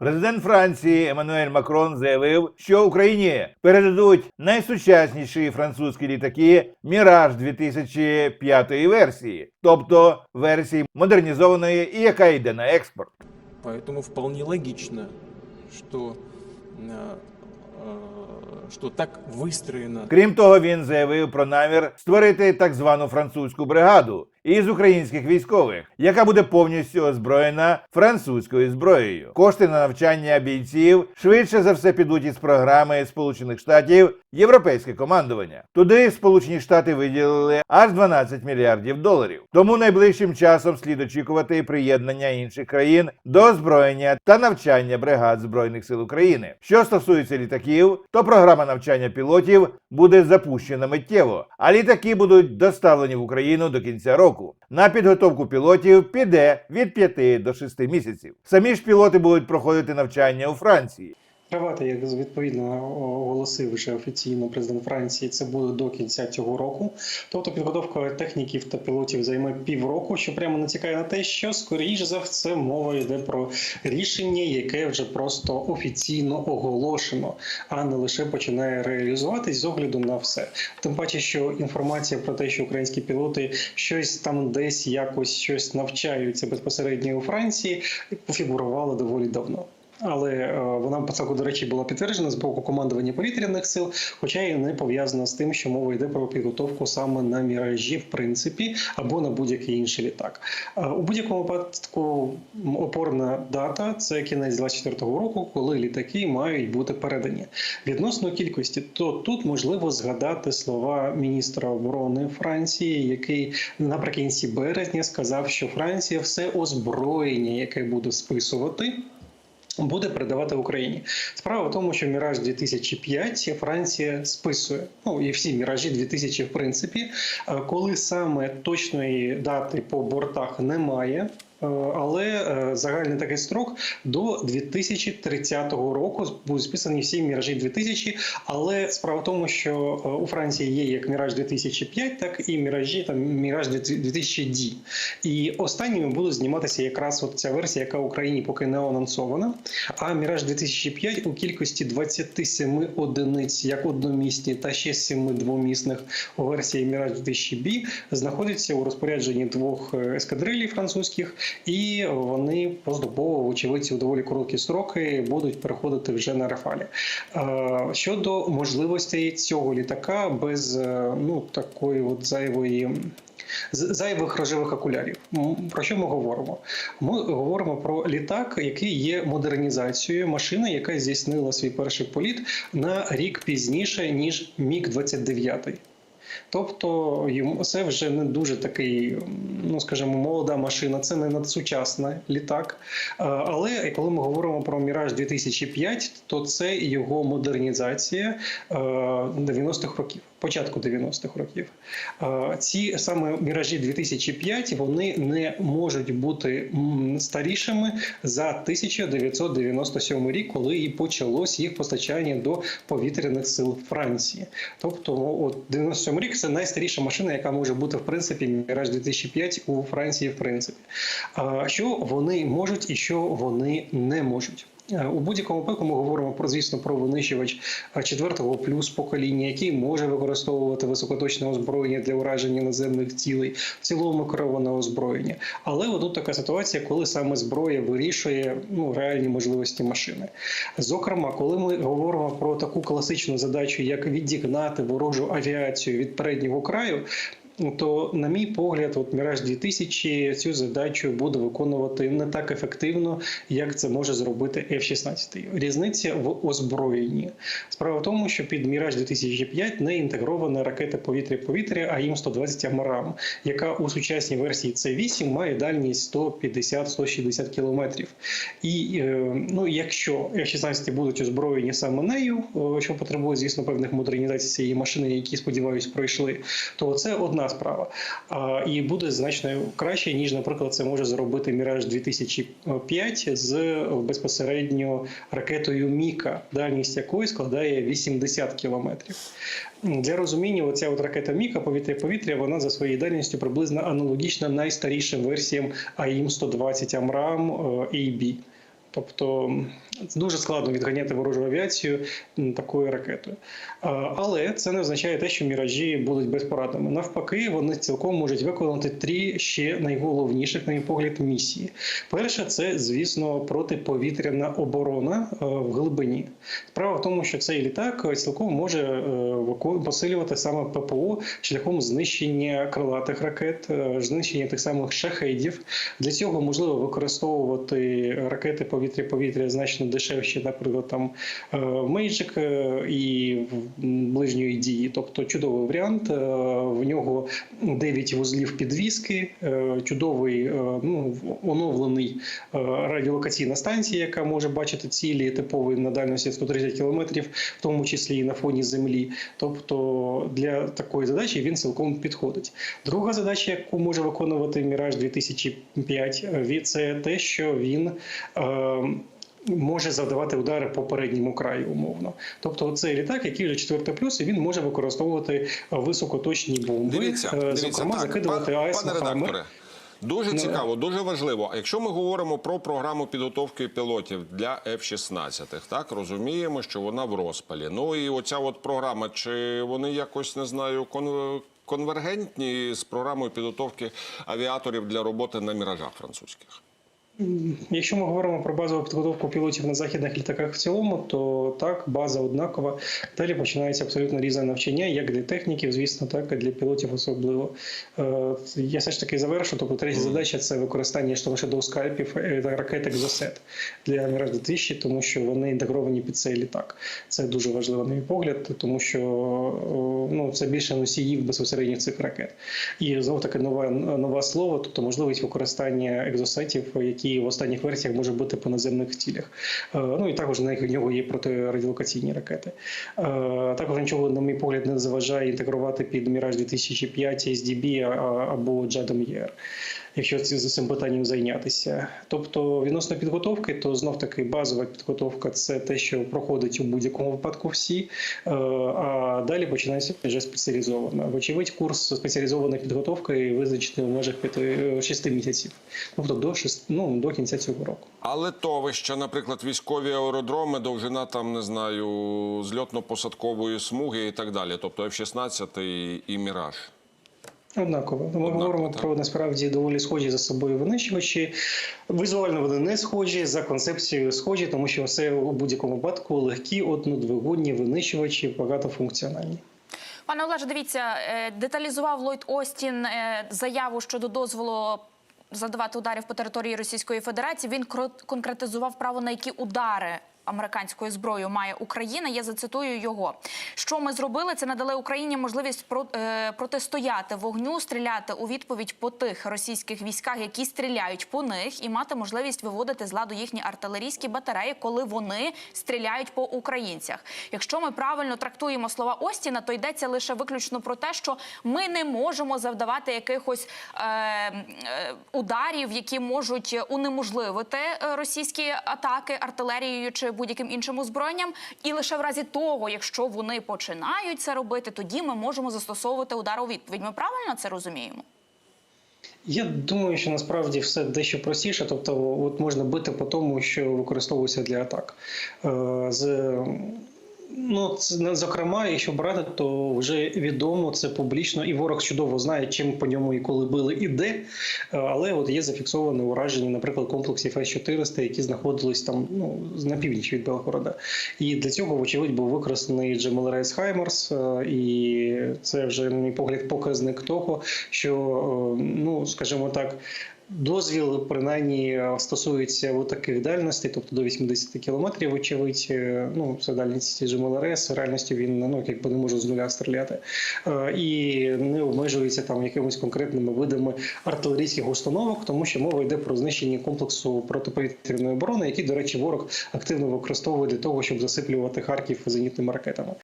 Президент Франції Еммануель Макрон заявив, що Україні передадуть найсучасніші французькі літаки Міраж 2005 версії, тобто версії модернізованої і яка йде на експорт. Поэтому вполне логично, что, э, э, что так выстроена Крім того, він заявив про намір створити так звану французьку бригаду із українських військових, яка буде повністю озброєна французькою зброєю. Кошти на навчання бійців швидше за все підуть із програми Сполучених Штатів Європейське командування. Туди Сполучені Штати виділили аж 12 мільярдів доларів. Тому найближчим часом слід очікувати приєднання інших країн до озброєння та навчання бригад збройних сил України. Що стосується літаків, то програма навчання пілотів буде запущена миттєво, а літаки будуть доставлені в Україну до кінця року. На підготовку пілотів піде від 5 до 6 місяців. Самі ж пілоти будуть проходити навчання у Франції. Тривати, як відповідно оголосив вже офіційно президент Франції, це буде до кінця цього року. Тобто підготовка техніків та пілотів займе півроку, що прямо натякає на те, що скоріш за все мова йде про рішення, яке вже просто офіційно оголошено, а не лише починає реалізуватись з огляду на все. Тим паче, що інформація про те, що українські пілоти щось там десь якось щось навчаються безпосередньо у Франції, пофігурувала доволі давно. Але е, вона так, до речі була підтверджена з боку командування повітряних сил, хоча і не пов'язана з тим, що мова йде про підготовку саме на міражі, в принципі, або на будь-який інший літак. Е, У будь-якому випадку опорна дата це кінець 24-го року, коли літаки мають бути передані. Відносно кількості, то тут можливо згадати слова міністра оборони Франції, який наприкінці березня сказав, що Франція все озброєння, яке буде списувати буде передавати Україні. Справа в тому, що Міраж 2005 Франція списує. Ну і всі міражі 2000, в принципі, Е, коли саме точної дати по бортах немає. Е, Але е, загальний такий строк до 2030 року будуть списані всі міражі 2000. Але справа в тому, що е, у Франції є як міраж 2005, так і міражі там міраж 2000D. І останніми будуть зніматися якраз от ця версія, яка в Україні поки не анонсована. А Міраж 2005 у кількості 27 одиниць як одномісні та ще 7 двомісних у версії Міраж 2000B знаходиться у розпорядженні двох ескадрилій французьких, і вони поступово, вочевидь, у доволі короткі строки будуть переходити вже на Рафалі. Е, Щодо можливостей цього літака без е, ну такої от зайвої. Зайвих рожевих окулярів. Про що ми говоримо? Ми говоримо про літак, який є модернізацією машини, яка здійснила свій перший політ на рік пізніше ніж Міг 29 Тобто це вже не дуже такий, ну скажімо, молода машина, це не надсучасний літак. Е, Але коли ми говоримо про Міраж 2005, то це його модернізація е, 90-х років, початку 90-х років. Е, Ці саме міражі 2005 вони не можуть бути старішими за 1997 рік, коли і почалось їх постачання до повітряних сил Франції. Тобто, от 97 рік це найстаріша машина, яка може бути в принципі Міраж 2005 у Франції. В принципі, що вони можуть і що вони не можуть. Е, У будь-якому випадку ми говоримо про, звісно, про винищувач четвертого плюс покоління, який може використовувати високоточне озброєння для ураження наземних цілей, в цілому кероване озброєння. Але тут така ситуація, коли саме зброя вирішує ну, реальні можливості машини. Зокрема, коли ми говоримо про таку класичну задачу, як відігнати ворожу авіацію від переднього краю. То, на мій погляд, от Міраж 2000 цю задачу буде виконувати не так ефективно, як це може зробити F-16. Різниця в озброєнні. Справа в тому, що під Міраж 2005 не інтегрована ракета повітря-повітря АІМ-120 Амарам, яка у сучасній версії С8 має дальність 150-160 кілометрів. І е, ну, якщо F-16 будуть озброєні саме нею, е, що потребує, звісно, певних модернізацій цієї машини, які, сподіваюся, пройшли, то це одна справа. І буде значно краще, ніж, наприклад, це може зробити Міраж 2005 з безпосередньо ракетою Міка, дальність якої складає 80 кілометрів. Для розуміння, оця от ракета Міка повітря-повітря, вона за своєю дальністю приблизно аналогічна найстарішим версіям АІМ-120 Амрам AB. Тобто Дуже складно відганяти ворожу авіацію такою ракетою. Але це не означає те, що міражі будуть безпорадними. Навпаки, вони цілком можуть виконати три ще найголовніших, на мій погляд, місії. Перша це, звісно, протиповітряна оборона е, в глибині. Справа в тому, що цей літак е, цілком може е, посилювати саме ППО шляхом знищення крилатих ракет, знищення тих самих шахедів. Для цього можливо використовувати ракети повітря-повітря значно дешевші, наприклад, там е, Мейджик е, і ближньої дії. Тобто чудовий варіант. Е, В нього 9 вузлів підвіски, чудовий ну, оновлений радіолокаційна станція, яка може бачити цілі типові на дальності 130 кілометрів, в тому числі і на фоні землі. Тобто для такої задачі він цілком підходить. Друга задача, яку може виконувати Міраж 2005, е, це те, що він. Е, Може завдавати удари по передньому краю, умовно. Тобто, цей літак, який вже четвертий плюс, і він може використовувати е, високоточні бомби, Дивіться, е, дивіться зокрема, так, закидувати пан- АЕС пане редакторе. Дуже Ну, цікаво, дуже важливо. А Якщо ми говоримо про програму підготовки пілотів для F-16, так розуміємо, що вона в розпалі. Ну і оця от програма, чи вони якось не знаю, кон- конвергентні з програмою підготовки авіаторів для роботи на міражах французьких? Якщо ми говоримо про базову підготовку пілотів на західних літаках в цілому, то так, база однакова. Далі починається абсолютно різне навчання, як для техніків, звісно, так і для пілотів особливо. Е, Я все ж таки завершу. Тобто, третя задача це використання штовшедов скальпів е, ракет екзосет для Міраж 2000, тому що вони інтегровані під цей літак. Це дуже важливо, на мій погляд, тому що ну, це більше носіїв безпосередньо цих ракет. І знов таки нове нове слово, тобто можливість використання екзосетів, які в останніх версіях може бути по наземних цілях. Е, Ну і також на нього є протирадіолокаційні ракети. Е, Також нічого, на мій погляд, не заважає інтегрувати під Міраж 2005 SDB або Джадом ER, якщо з цим питанням зайнятися. Тобто, відносно підготовки, то знов таки базова підготовка це те, що проходить у будь-якому випадку всі, е, а далі починається вже спеціалізована. Вочевидь, курс спеціалізованої підготовки визначений в межах 5-6 місяців, тобто до 6, ну, до кінця цього року. А литовища, наприклад, військові аеродроми, довжина там не знаю, зльотно-посадкової смуги і так далі. Тобто F-16 і, і Міраж. Однаково. Ми Однаково, говоримо так. про насправді доволі схожі за собою винищувачі. Візуально вони не схожі, за концепцією схожі, тому що все у будь-якому випадку легкі, однодвигунні винищувачі, багатофункціональні. Пане Олеже, дивіться, е, деталізував Ллойд Остін е, заяву щодо дозволу. Задавати ударів по території Російської Федерації він конкретизував право на які удари американською зброєю має Україна. Я зацитую його. Що ми зробили? Це надали Україні можливість е, протистояти вогню, стріляти у відповідь по тих російських військах, які стріляють по них, і мати можливість виводити з ладу їхні артилерійські батареї, коли вони стріляють по українцях. Якщо ми правильно трактуємо слова Остіна, то йдеться лише виключно про те, що ми не можемо завдавати якихось е, е, ударів, які можуть унеможливити е, російські атаки артилерією чи будь-яким іншим озброєнням. І лише в разі того, якщо вони починають це робити, тоді ми можемо застосовувати удар у відповідь. Ми правильно це розуміємо? Я думаю, що насправді все дещо простіше, тобто, от можна бити по тому, що використовується для атак. Е, З Ну, це, зокрема, якщо брати, то вже відомо це публічно, і ворог чудово знає, чим по ньому і коли били і де. Е, Але от є зафіксоване ураження, наприклад, комплексів С-400, які знаходились там ну, на північ від Белгорода. І для цього, вочевидь, був використаний Джемел Рейс Хаймерс, е, і це вже, на мій погляд, показник того, що, е, ну, скажімо так. Дозвіл принаймні стосується у таких дальностей, тобто до 80 кілометрів, очевидь. Е, Ну, це дальність ЖМЛРС, в реальності він ну, якби не може з нуля стріляти. Е, І не обмежується там якимись конкретними видами артилерійських установок, тому що мова йде про знищення комплексу протиповітряної оборони, який, до речі, ворог активно використовує для того, щоб засиплювати Харків зенітними ракетами.